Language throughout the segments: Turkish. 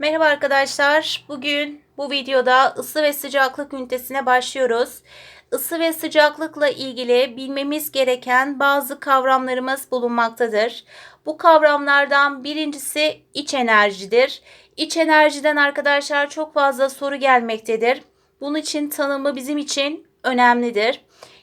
Merhaba arkadaşlar. Bugün bu videoda ısı ve sıcaklık ünitesine başlıyoruz. Isı ve sıcaklıkla ilgili bilmemiz gereken bazı kavramlarımız bulunmaktadır. Bu kavramlardan birincisi iç enerjidir. İç enerjiden arkadaşlar çok fazla soru gelmektedir. Bunun için tanımı bizim için önemlidir.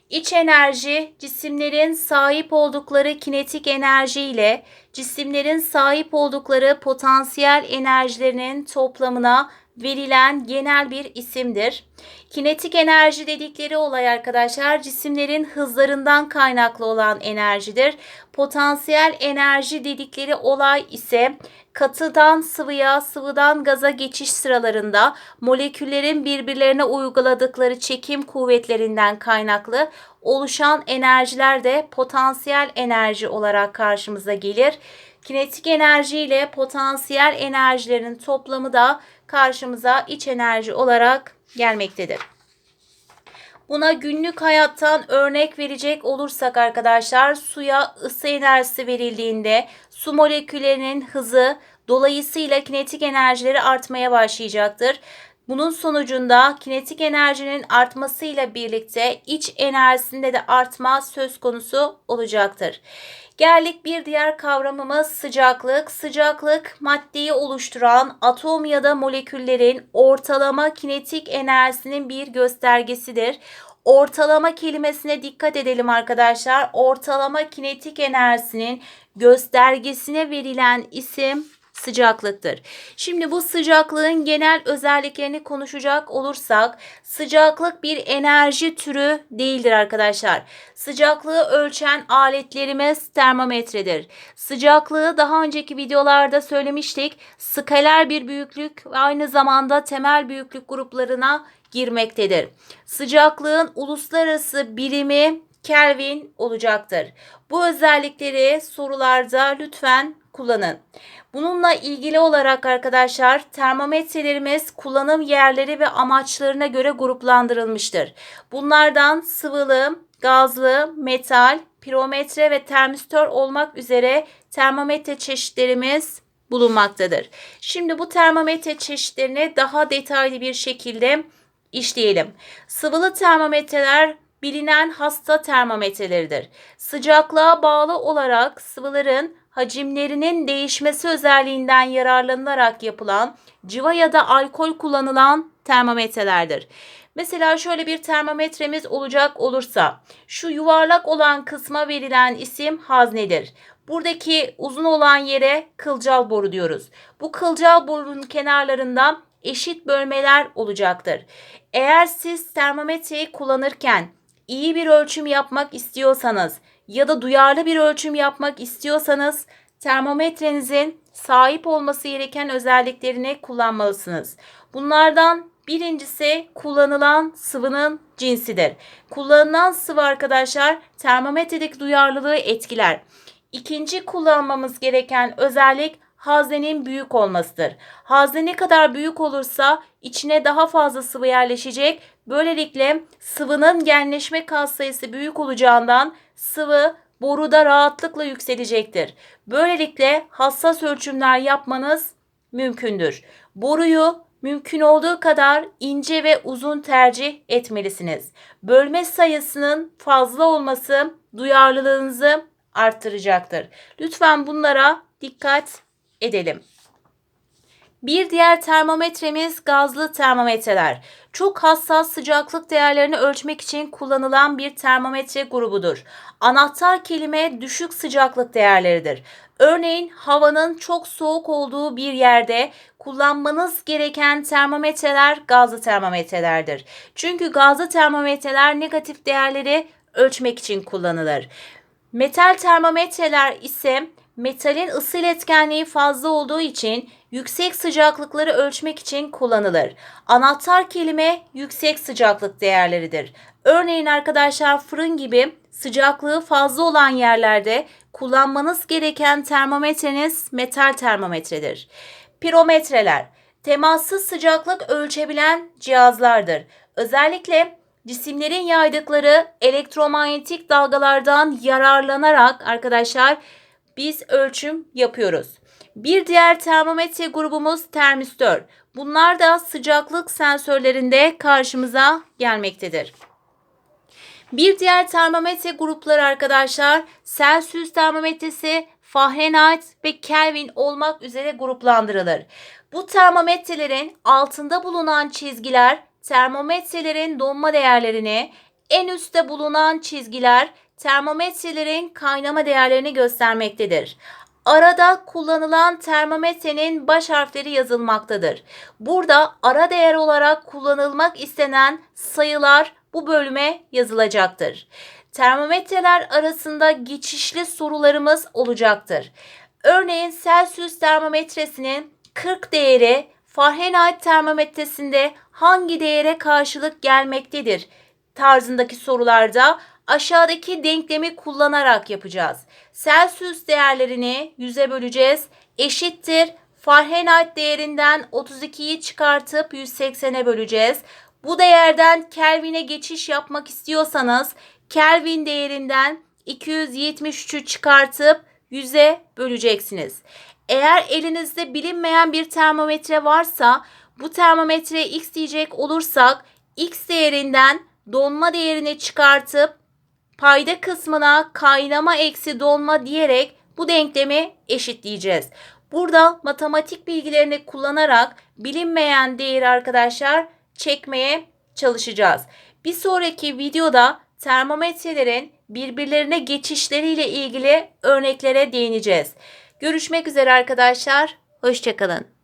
İç enerji cisimlerin sahip oldukları kinetik enerji ile cisimlerin sahip oldukları potansiyel enerjilerinin toplamına verilen genel bir isimdir. Kinetik enerji dedikleri olay arkadaşlar cisimlerin hızlarından kaynaklı olan enerjidir. Potansiyel enerji dedikleri olay ise katıdan sıvıya, sıvıdan gaza geçiş sıralarında moleküllerin birbirlerine uyguladıkları çekim kuvvetlerinden kaynaklı oluşan enerjiler de potansiyel enerji olarak karşımıza gelir. Kinetik enerji ile potansiyel enerjilerin toplamı da karşımıza iç enerji olarak gelmektedir. Buna günlük hayattan örnek verecek olursak arkadaşlar suya ısı enerjisi verildiğinde su moleküllerinin hızı dolayısıyla kinetik enerjileri artmaya başlayacaktır. Bunun sonucunda kinetik enerjinin artmasıyla birlikte iç enerjisinde de artma söz konusu olacaktır. Geldik bir diğer kavramımız sıcaklık. Sıcaklık maddeyi oluşturan atom ya da moleküllerin ortalama kinetik enerjisinin bir göstergesidir. Ortalama kelimesine dikkat edelim arkadaşlar. Ortalama kinetik enerjisinin göstergesine verilen isim sıcaklıktır. Şimdi bu sıcaklığın genel özelliklerini konuşacak olursak sıcaklık bir enerji türü değildir arkadaşlar. Sıcaklığı ölçen aletlerimiz termometredir. Sıcaklığı daha önceki videolarda söylemiştik. Skaler bir büyüklük ve aynı zamanda temel büyüklük gruplarına girmektedir. Sıcaklığın uluslararası birimi Kelvin olacaktır. Bu özellikleri sorularda lütfen kullanın. Bununla ilgili olarak arkadaşlar termometrelerimiz kullanım yerleri ve amaçlarına göre gruplandırılmıştır. Bunlardan sıvılı, gazlı, metal, pirometre ve termistör olmak üzere termometre çeşitlerimiz bulunmaktadır. Şimdi bu termometre çeşitlerini daha detaylı bir şekilde işleyelim. Sıvılı termometreler bilinen hasta termometreleridir. Sıcaklığa bağlı olarak sıvıların hacimlerinin değişmesi özelliğinden yararlanılarak yapılan civa ya da alkol kullanılan termometrelerdir. Mesela şöyle bir termometremiz olacak olursa şu yuvarlak olan kısma verilen isim haznedir. Buradaki uzun olan yere kılcal boru diyoruz. Bu kılcal borunun kenarlarında eşit bölmeler olacaktır. Eğer siz termometreyi kullanırken iyi bir ölçüm yapmak istiyorsanız ya da duyarlı bir ölçüm yapmak istiyorsanız termometrenizin sahip olması gereken özelliklerini kullanmalısınız. Bunlardan birincisi kullanılan sıvının cinsidir. Kullanılan sıvı arkadaşlar termometredeki duyarlılığı etkiler. İkinci kullanmamız gereken özellik haznenin büyük olmasıdır. Hazne ne kadar büyük olursa içine daha fazla sıvı yerleşecek. Böylelikle sıvının genleşme katsayısı büyük olacağından sıvı boruda rahatlıkla yükselecektir. Böylelikle hassas ölçümler yapmanız mümkündür. Boruyu mümkün olduğu kadar ince ve uzun tercih etmelisiniz. Bölme sayısının fazla olması duyarlılığınızı arttıracaktır. Lütfen bunlara dikkat edelim. Bir diğer termometremiz gazlı termometreler. Çok hassas sıcaklık değerlerini ölçmek için kullanılan bir termometre grubudur. Anahtar kelime düşük sıcaklık değerleridir. Örneğin havanın çok soğuk olduğu bir yerde kullanmanız gereken termometreler gazlı termometrelerdir. Çünkü gazlı termometreler negatif değerleri ölçmek için kullanılır. Metal termometreler ise metalin ısı iletkenliği fazla olduğu için yüksek sıcaklıkları ölçmek için kullanılır. Anahtar kelime yüksek sıcaklık değerleridir. Örneğin arkadaşlar fırın gibi sıcaklığı fazla olan yerlerde kullanmanız gereken termometreniz metal termometredir. Pirometreler temassız sıcaklık ölçebilen cihazlardır. Özellikle cisimlerin yaydıkları elektromanyetik dalgalardan yararlanarak arkadaşlar biz ölçüm yapıyoruz. Bir diğer termometre grubumuz termistör. Bunlar da sıcaklık sensörlerinde karşımıza gelmektedir. Bir diğer termometre grupları arkadaşlar Celsius termometresi, Fahrenheit ve Kelvin olmak üzere gruplandırılır. Bu termometrelerin altında bulunan çizgiler termometrelerin donma değerlerini, en üstte bulunan çizgiler termometrelerin kaynama değerlerini göstermektedir. Arada kullanılan termometrenin baş harfleri yazılmaktadır. Burada ara değer olarak kullanılmak istenen sayılar bu bölüme yazılacaktır. Termometreler arasında geçişli sorularımız olacaktır. Örneğin Celsius termometresinin 40 değeri Fahrenheit termometresinde hangi değere karşılık gelmektedir tarzındaki sorularda aşağıdaki denklemi kullanarak yapacağız. Celsius değerlerini 100'e böleceğiz. Eşittir Fahrenheit değerinden 32'yi çıkartıp 180'e böleceğiz. Bu değerden Kelvin'e geçiş yapmak istiyorsanız Kelvin değerinden 273'ü çıkartıp 100'e böleceksiniz. Eğer elinizde bilinmeyen bir termometre varsa bu termometreye x diyecek olursak x değerinden donma değerini çıkartıp payda kısmına kaynama eksi donma diyerek bu denklemi eşitleyeceğiz. Burada matematik bilgilerini kullanarak bilinmeyen değeri arkadaşlar çekmeye çalışacağız. Bir sonraki videoda termometrelerin birbirlerine geçişleriyle ilgili örneklere değineceğiz. Görüşmek üzere arkadaşlar. Hoşçakalın.